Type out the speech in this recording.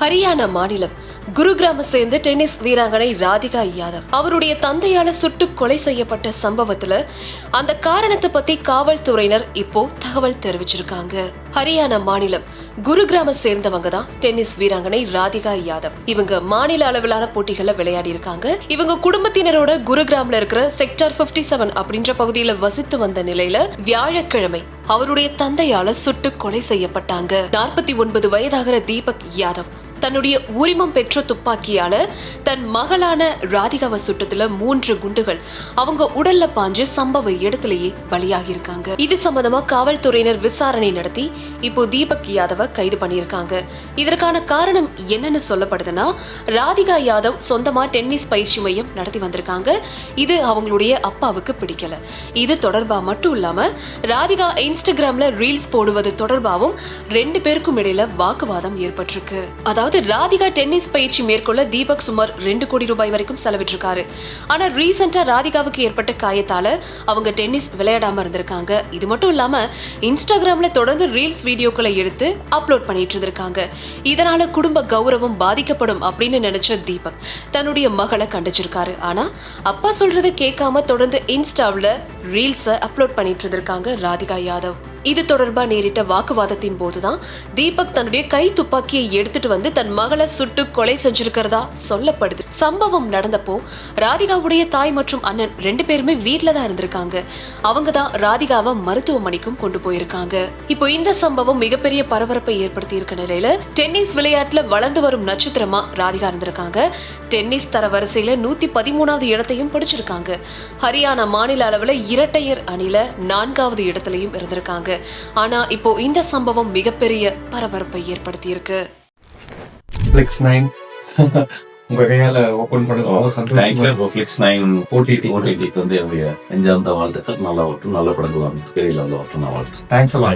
ஹரியானா மாநிலம் குருகிராம சேர்ந்த டென்னிஸ் வீராங்கனை ராதிகா யாதவ். அவருடைய தந்தையால சுட்டு கொலை செய்யப்பட்ட சம்பவத்துல அந்த காரணத்தை பத்தி காவல்துறையினர் இப்போ தகவல் தெரிவிச்சிருக்காங்க. ஹரியானா மாநிலம் குருகிராம சேர்ந்தவங்க தான் டென்னிஸ் வீராங்கனை ராதிகா யாதவ். இவங்க மாநில அளவிலான போட்டிகள்ல விளையாடி இருக்காங்க. இவங்க குடும்பத்தினரோட குருகிராம்ல இருக்கிற செக்டார் 57 செவன் அப்படின்ற பகுதியில வசித்து வந்த நிலையில வியாழக்கிழமை அவருடைய தந்தையால சுட்டு கொலை செய்யப்பட்டாங்க. நாற்பத்தி ஒன்பது வயதாகிற தீபக் யாதவ் தன்னுடைய உரிமம் பெற்ற துப்பாக்கியால தன் மகளான ராதிகாவை சுட்டத்துல மூன்று குண்டுகள். அவங்க உடல்ல பாஞ்சு சம்பவ இடத்திலேயே பலியாகியிருக்காங்க. இது சம்பந்தமா காவல்துறையினர் விசாரணை நடத்தி இப்போ தீபக் யாதவ கைது பண்ணியிருக்காங்க. இதற்கான காரணம் என்னன்னு சொல்லப்படுதுன்னா ராதிகா யாதவ் சொந்தமா டென்னிஸ் பயிற்சி மையம் நடத்தி வந்திருக்காங்க. இது அவங்களுடைய அப்பாவுக்கு பிடிக்கல. இது தொடர்பா மட்டும் இல்லாம ராதிகா இன்ஸ்டாகிராம்ல ரீல்ஸ் போடுவது தொடர்பாகவும் ரெண்டு பேருக்கும் இடையில வாக்குவாதம் ஏற்பட்டிருக்கு. அதாவது ராதிகா டென்னிஸ் பயிற்சி மேற்கொள்ள தீபக் சுமார் ரெண்டு கோடி ரூபாய் வரைக்கும் செலவிட்டிருக்காரு. ஆனா ரீசெண்டா ராதிகாவுக்கு ஏற்பட்ட காயத்தால அவங்க டென்னிஸ் விளையாடாம இருந்திருக்காங்க. இது மட்டும் இல்லாம இன்ஸ்டாகிராம்ல தொடர்ந்து ரீல்ஸ் வீடியோக்களை எடுத்து அப்லோட் பண்ணிட்டு இருந்திருக்காங்க. இதனால குடும்ப கௌரவம் பாதிக்கப்படும் அப்படின்னு நினைச்ச தீபக் தன்னுடைய மகளை கண்டிச்சிருக்காரு. ஆனா அப்பா சொல்றதை கேட்காம தொடர்ந்து இன்ஸ்டாவில் ரீல்ஸை அப்லோட் பண்ணிட்டு இருந்திருக்காங்க ராதிகா யாதவ். இது தொடர்பா நேரிட்ட வாக்குவாதத்தின் போதுதான் தீபக் தன்னுடைய கை துப்பாக்கியை எடுத்துட்டு வந்து தன் மகளை சுட்டு கொலை செஞ்சிருக்கிறதா சொல்லப்படுது. சம்பவம் நடந்தப்போ ராதிகாவுடைய தாய் மற்றும் அண்ணன் ரெண்டு பேருமே வீட்டில் தான் இருந்திருக்காங்க. அவங்க தான் ராதிகாவை மருத்துவமனைக்கும் கொண்டு போயிருக்காங்க. இப்போ இந்த சம்பவம் மிகப்பெரிய பரபரப்பை ஏற்படுத்தி இருக்க நிலையில டென்னிஸ் விளையாட்டுல வளர்ந்து வரும் நட்சத்திரமா ராதிகா இருந்திருக்காங்க. டென்னிஸ் தர வரிசையில நூத்தி பதிமூணாவது இடத்தையும் பிடிச்சிருக்காங்க. ஹரியானா மாநில அளவுல இரட்டையர் அணில நான்காவது இடத்துலையும் இருந்திருக்காங்க. ஆனா இப்போ இந்த சம்பவம் மிகப்பெரிய பரபரப்பை ஏற்படுத்தி இருக்கு. ஃபிளிக்ஸ் நைன் உங்க கையால ஓபன் பண்ணது தேங்க்யூ நைன் OTT. ஓடிடிக்கு வந்து என்னுடைய நெஞ்சார்ந்த வாழ்த்துக்கள். நல்லா வரட்டும் நல்ல படங்கள் பெரிய லெவலில் வரட்டும் நான் வாழ்த்துக்கிறேன் தேங்க்ஸ் எல்லாம்